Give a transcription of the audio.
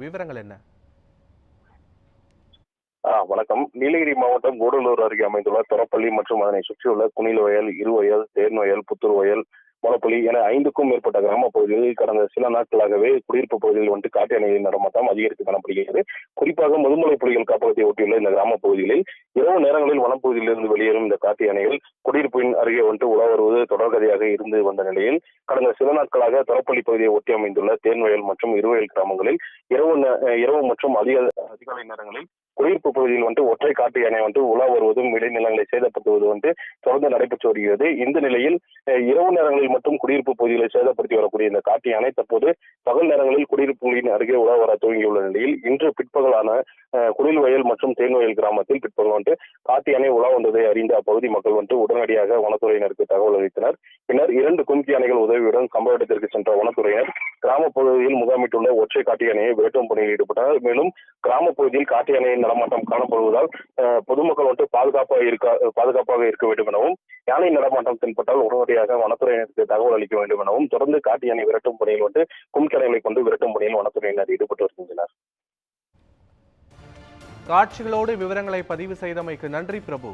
விவரங்கள் என்ன? வணக்கம். நீலகிரி மாவட்டம் கூடலூர் அருகே அமைந்துள்ள தொரப்பள்ளி மற்றும் அதனை சுற்றியுள்ள குனில் வயல் இருவயல் தேன்வயல் புத்தூர் வயல் மொனப்பள்ளி என ஐந்துக்கும் மேற்பட்ட கிராம பகுதிகளில் கடந்த சில நாட்களாகவே குடியிருப்பு பகுதிகளில் வந்துட்டு காட்டு யானைகளின் நடமாட்டம் அதிகரித்து காணப்படுகிறது. குறிப்பாக முதுமலை புலிகள் காப்பகத்தை ஒட்டியுள்ள இந்த கிராம பகுதிகளில் இரவு நேரங்களில் வனப்பகுதியிலிருந்து வெளியேறும் இந்த காட்டு யானைகள் குடியிருப்பின் அருகே வந்துட்டு உலா வருவது தொடர்கதையாக இருந்து வந்த நிலையில் கடந்த சில நாட்களாக தொரப்பள்ளி பகுதியை ஒட்டி அமைந்துள்ள தேன்வயல் மற்றும் இருவயல் கிராமங்களில் இரவு நே- இரவு மற்றும் அதிக அதிகாலை நேரங்களில் குடியிருப்பு பகுதியில் வந்து ஒற்றை காட்டு யானை வந்து உலா வருவதும் விளைநிலங்களை சேதப்படுத்துவது வந்து தொடர்ந்து நடைபெற்று வருகிறது. இந்த நிலையில் இரவு நேரங்களில் மட்டும் குடியிருப்பு பகுதிகளை சேதப்படுத்தி வரக்கூடிய இந்த காட்டு யானை தற்போது பகல் நேரங்களில் குடியிருப்புகளின் அருகே உலா வர துவங்கியுள்ள நிலையில் இன்று பிற்பகலான குடில் வயல் மற்றும் தேன்வயல் கிராமத்தில் பிற்பகல் வந்து காட்டு யானை உலா வந்ததை அறிந்த அப்பகுதி மக்கள் வந்து உடனடியாக வனத்துறையினருக்கு தகவல் அளித்தனர். பின்னர் இரண்டு கும்கி யானைகள் உதவியுடன் சம்பவ இடத்திற்கு சென்ற வனத்துறையினர் கிராம பகுதியில் முகாமிட்டுள்ள ஒற்றை காட்டு யானையை விரட்டும் பணியில் ஈடுபட்டனர். மேலும் கிராம பகுதியில் காட்டு யானையின் நடமாட்டம் காணப்படுவதால் பொதுமக்கள் வந்துட்டு பாதுகாப்பாக இருக்க பாதுகாப்பாக இருக்க வேண்டும் எனவும் யானை நடமாட்டம் தென்பட்டால் உடனடியாக வனத்துறையினருக்கு தகவல் அளிக்க வேண்டும் எனவும் தொடர்ந்து காட்டு யானை விரட்டும் பணியில் வந்து கும்கி கொண்டு விரட்டும் பணியில் வனத்துறையினர் ஈடுபட்டு வருகின்றனர். காட்சிகளோடு விவரங்களை பதிவு செய்தமைக்கு நன்றி பிரபு.